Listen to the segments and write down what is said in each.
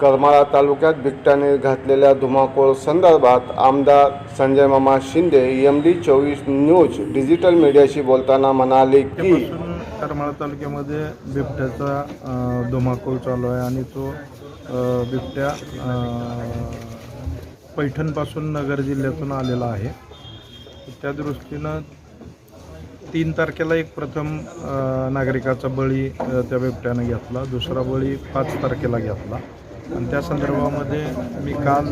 करमाळा तालुक्यात बिबट्याने घातलेल्या धुमाकूळ संदर्भात आमदार संजय मामा शिंदे एम डी चोवीस न्यूज डिजिटल मीडियाशी बोलताना म्हणाले की करमाळा तालुक्यामध्ये बिबट्याचा धुमाकूळ चालू आहे आणि तो बिबट्या पैठणपासून नगर जिल्ह्यातून आलेला आहे. त्या दृष्टीनं तीन तारखेला एक प्रथम नागरिकाचा बळी त्या बिबट्यानं घेतला. दुसरा बळी पाच तारखेला घेतला. आणि त्या संदर्भामध्ये मी काल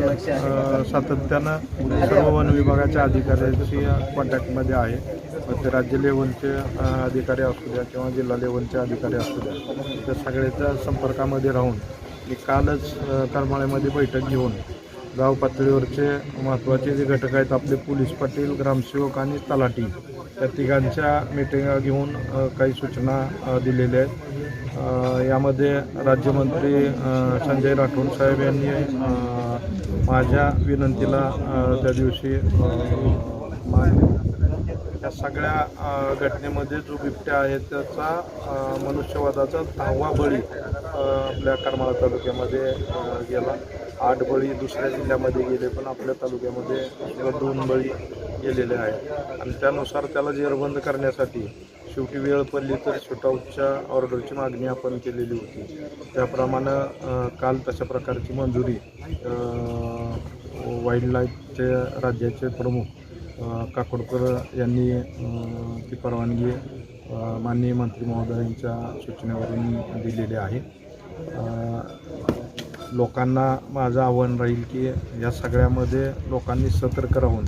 सातत्यानं सर्व वन विभागाच्या अधिकाऱ्यांशी कॉन्टॅक्टमध्ये आहे. मग ते राज्य लेवलचे अधिकारी असू द्या किंवा जिल्हा लेवलचे अधिकारी असू द्या त्या सगळ्याच्या संपर्कामध्ये राहून मी कालच करमाळ्यामध्ये बैठक घेऊन गाव पातळीवरचे महत्त्वाचे जे घटक आहेत आपले पोलीस पाटील ग्रामसेवक आणि तलाठी या तिघांच्या मिटिंगा घेऊन काही सूचना दिलेल्या आहेत. यामध्ये राज्यमंत्री संजय राठोड साहेब यांनी माझ्या विनंतीला त्या दिवशी या सगळ्या घटनेमध्ये जो बिबट्या आहे त्याचा मनुष्यवादाचा दहावा बळी आपल्या करमाळा तालुक्यामध्ये गेला. आठ बळी दुसऱ्या जिल्ह्यामध्ये गेले पण आपल्या तालुक्यामध्ये केवळ दोन बळी गेलेले आहेत. आणि त्यानुसार त्याला जेरबंद करण्यासाठी शेवटी वेळ पडली तर शूटआउटच्या ऑर्डरची मागणी आपण केलेली होती. त्याप्रमाणे काल तशा प्रकारची मंजुरी वाईल्ड लाईफचे राज्याचे प्रमुख काकोडकर यांनी ती परवानगी माननीय मंत्री महोदयांच्या सूचनेवरून दिलेली आहे. लोकांना माझं आव्हान राहील की या सगळ्यामध्ये लोकांनी सतर्क राहून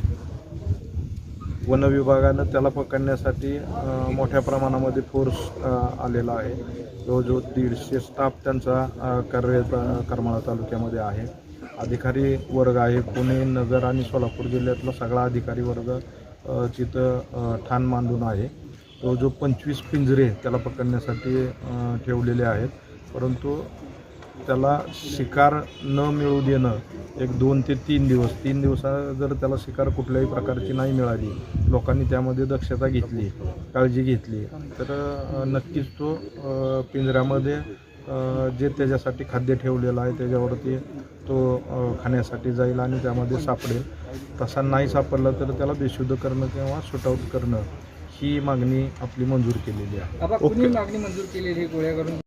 वन विभागानं त्याला पकडण्यासाठी मोठ्या प्रमाणामध्ये फोर्स आलेला आहे. जवळजवळ दीडशे स्टाफ त्यांचा अ, कार्यरत करमाळा तालुक्यामध्ये आहे. अधिकारी वर्ग आहे. पुणे नगर आणि सोलापूर जिल्ह्यातला सगळा अधिकारी वर्ग तिथं ठाण मांडून आहे. तो जो पंचवीस पिंजरे त्याला पकडण्यासाठी ठेवलेले आहेत. परंतु त्याला शिकार न मिळू देणं एक दोन ते तीन दिवस तीन दिवसा जर त्याला शिकार कुठल्याही प्रकारची नाही मिळाली लोकांनी त्यामध्ये दक्षता घेतली काळजी घेतली तर नक्कीच तो पिंजऱ्यामध्ये जे त्याच्यासाठी खाद्य ठेवलेलं आहे त्याच्यावरती तो खाण्यासाठी जाईल आणि त्यामध्ये सापडेल. तसा नाही सापडला तर त्याला बेशुद्ध करणं किंवा शूटआउट करणं ही मागणी आपली मंजूर केलेली आहे. कुणी मागणी मंजूर केलेली आहे गोळ्या करून?